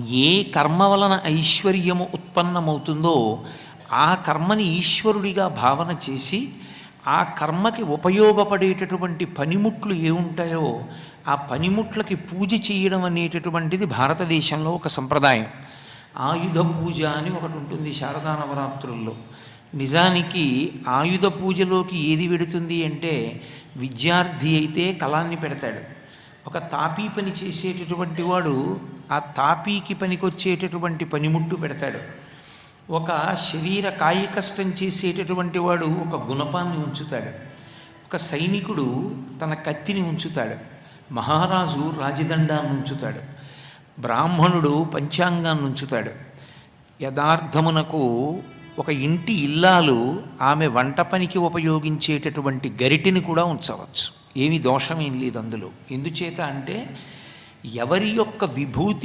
ఏ కర్మ వలన ఐశ్వర్యము ఉత్పన్నమవుతుందో ఆ కర్మని ఈశ్వరుడిగా భావన చేసి ఆ కర్మకి ఉపయోగపడేటటువంటి పనిముట్లు ఏముంటాయో ఆ పనిముట్లకి పూజ చేయడం అనేటటువంటిది భారతదేశంలో ఒక సంప్రదాయం. ఆయుధ పూజ అని ఒకటి ఉంటుంది శారదా నవరాత్రుల్లో. నిజానికి ఆయుధ పూజలోకి ఏది వెడుతుంది అంటే విద్యార్థి అయితే కళాన్ని పెడతాడు. ఒక తాపీ పని చేసేటటువంటి వాడు ఆ తాపీకి పనికొచ్చేటటువంటి పనిముట్టు పెడతాడు. ఒక శరీర కాయకష్టం చేసేటటువంటి వాడు ఒక గుణపాన్ని ఉంచుతాడు. ఒక సైనికుడు తన కత్తిని ఉంచుతాడు. మహారాజు రాజదండాన్ని ఉంచుతాడు. బ్రాహ్మణుడు పంచాంగాన్ని ఉంచుతాడు. యథార్థమునకు ఒక ఇంటి ఇల్లాలు ఆమె వంట పనికి ఉపయోగించేటటువంటి గరిటిని కూడా ఉంచవచ్చు. ఏమి దోషమేం లేదు అందులో. ఎందుచేత అంటే ఎవరి యొక్క విభూతి